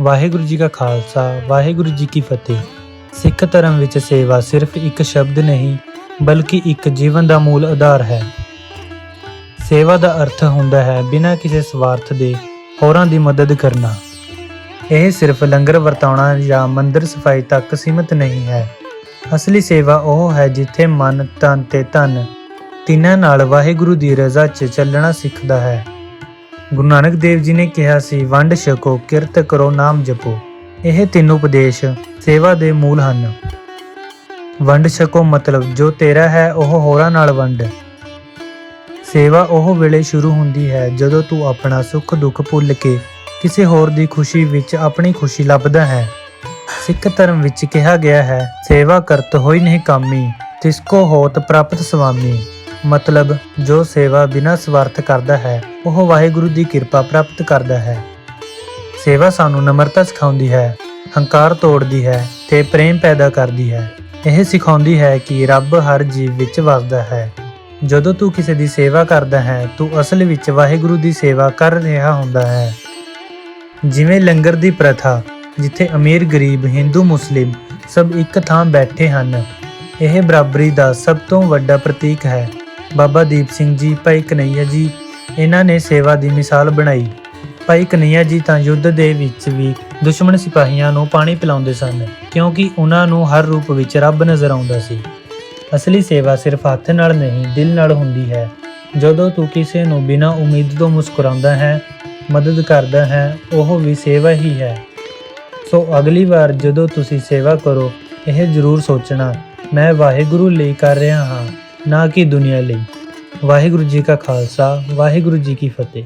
ਵਾਹਿਗੁਰੂ ਜੀ ਕਾ ਖਾਲਸਾ, ਵਾਹਿਗੁਰੂ ਜੀ ਕੀ ਫਤਿਹ। ਸਿੱਖ ਧਰਮ ਵਿੱਚ ਸੇਵਾ ਸਿਰਫ ਇੱਕ ਸ਼ਬਦ ਨਹੀਂ, ਬਲਕਿ ਇੱਕ ਜੀਵਨ ਦਾ ਮੂਲ ਆਧਾਰ ਹੈ। ਸੇਵਾ ਦਾ ਅਰਥ ਹੁੰਦਾ ਹੈ ਬਿਨਾਂ ਕਿਸੇ ਸਵਾਰਥ ਦੇ ਹੋਰਾਂ ਦੀ ਮਦਦ ਕਰਨਾ। ਇਹ ਸਿਰਫ ਲੰਗਰ ਵਰਤਾਉਣਾ ਜਾਂ ਮੰਦਰ ਸਫ਼ਾਈ ਤੱਕ ਸੀਮਿਤ ਨਹੀਂ ਹੈ। ਅਸਲੀ ਸੇਵਾ ਉਹ ਹੈ ਜਿੱਥੇ ਮਨ, ਤਨ ਤੇ ਧਨ ਤਿੰਨਾਂ ਨਾਲ ਵਾਹਿਗੁਰੂ ਦੀ ਰਜ਼ਾ 'ਚ ਚੱਲਣਾ ਸਿੱਖਦਾ ਹੈ। ਗੁਰੂ ਨਾਨਕ ਦੇਵ ਜੀ ਨੇ ਕਿਹਾ ਸੀ, ਵੰਡ ਛਕੋ, ਕਿਰਤ ਕਰੋ, ਨਾਮ ਜਪੋ। ਇਹ ਤਿੰਨ ਉਪਦੇਸ਼ ਸੇਵਾ ਦੇ ਮੂਲ ਹਨ। ਵੰਡ ਛਕੋ ਮਤਲਬ, ਜੋ ਤੇਰਾ ਹੈ, ਉਹ ਹੋਰਾਂ ਨਾਲ ਵੰਡ। ਸੇਵਾ ਉਹ ਵੇਲੇ ਸ਼ੁਰੂ ਹੁੰਦੀ ਹੈ, ਜਦੋਂ ਤੂੰ ਆਪਣਾ ਸੁੱਖ ਦੁੱਖ ਭੁੱਲ ਕੇ ਕਿਸੇ ਹੋਰ ਦੀ ਖੁਸ਼ੀ ਵਿੱਚ ਆਪਣੀ ਖੁਸ਼ੀ ਲੱਭਦਾ ਹੈ। ਸਿੱਖ ਧਰਮ ਵਿੱਚ ਕਿਹਾ ਗਿਆ ਹੈ, ਸੇਵਾ ਕਰਤ ਹੋਈ ਨਹੀਂ ਕਾਮੀ, ਤਿਸਕੋ ਹੋਤ ਪ੍ਰਾਪਤ ਸੁਆਮੀ ਮਤਲਬ ਜੋ ਸੇਵਾ ਬਿਨਾਂ ਸਵਾਰਥ ਕਰਦਾ ਹੈ, ਉਹ ਵਾਹਿਗੁਰੂ ਦੀ ਕਿਰਪਾ ਪ੍ਰਾਪਤ ਕਰਦਾ ਹੈ। ਸੇਵਾ ਸਾਨੂੰ ਨਮਰਤਾ ਸਿਖਾਉਂਦੀ ਹੈ, ਹੰਕਾਰ ਤੋੜਦੀ ਹੈ ਤੇ ਪ੍ਰੇਮ ਪੈਦਾ ਕਰਦੀ ਹੈ। ਇਹ ਸਿਖਾਉਂਦੀ ਹੈ ਕਿ ਰੱਬ ਹਰ ਜੀਵ ਵਿੱਚ ਵਸਦਾ ਹੈ। ਜਦੋਂ ਤੂੰ ਕਿਸੇ ਦੀ ਸੇਵਾ ਕਰਦਾ ਹੈ, ਤੂੰ ਅਸਲ ਵਿੱਚ ਵਾਹਿਗੁਰੂ ਦੀ ਸੇਵਾ ਕਰ ਰਿਹਾ ਹੁੰਦਾ ਹੈ। ਜਿਵੇਂ ਲੰਗਰ ਦੀ ਪ੍ਰਥਾ, ਜਿੱਥੇ ਅਮੀਰ, ਗਰੀਬ, ਹਿੰਦੂ, ਮੁਸਲਿਮ ਸਭ ਇੱਕ ਥਾਂ ਬੈਠੇ ਹਨ, ਇਹ ਬਰਾਬਰੀ ਦਾ ਸਭ ਤੋਂ ਵੱਡਾ ਪ੍ਰਤੀਕ ਹੈ। ਬਾਬਾ ਦੀਪ ਸਿੰਘ ਜੀ, ਭਾਈ ਕਨਈਆ ਜੀ, ਇਹਨਾਂ ਨੇ ਸੇਵਾ ਦੀ ਮਿਸਾਲ ਬਣਾਈ। ਭਾਈ ਕਨਈਆ ਜੀ ਤਾਂ ਯੁੱਧ ਦੇ ਵਿੱਚ ਵੀ ਦੁਸ਼ਮਣ ਸਿਪਾਹੀਆਂ ਨੂੰ ਪਾਣੀ ਪਿਲਾਉਂਦੇ ਸਨ, ਕਿਉਂਕਿ ਉਹਨਾਂ ਨੂੰ ਹਰ ਰੂਪ ਵਿੱਚ ਰੱਬ ਨਜ਼ਰ ਆਉਂਦਾ ਸੀ। ਅਸਲੀ ਸੇਵਾ ਸਿਰਫ ਹੱਥ ਨਾਲ ਨਹੀਂ, ਦਿਲ ਨਾਲ ਹੁੰਦੀ ਹੈ। ਜਦੋਂ ਤੂੰ ਕਿਸੇ ਨੂੰ ਬਿਨਾਂ ਉਮੀਦ ਤੋਂ ਮੁਸਕਰਾਉਂਦਾ ਹੈ, ਮਦਦ ਕਰਦਾ ਹੈ, ਉਹ ਵੀ ਸੇਵਾ ਹੀ ਹੈ। ਸੋ ਅਗਲੀ ਵਾਰ ਜਦੋਂ ਤੁਸੀਂ ਸੇਵਾ ਕਰੋ, ਇਹ ਜ਼ਰੂਰ ਸੋਚਣਾ, ਮੈਂ ਵਾਹਿਗੁਰੂ ਲਈ ਕਰ ਰਿਹਾ ਹਾਂ। ਨਾ ਕਿ ਦੁਨੀਆ ਲਈ। ਵਾਹਿਗੁਰੂ ਜੀ ਕਾ ਖਾਲਸਾ ਵਾਹਿਗੁਰੂ ਜੀ ਕੀ ਫਤਿਹ।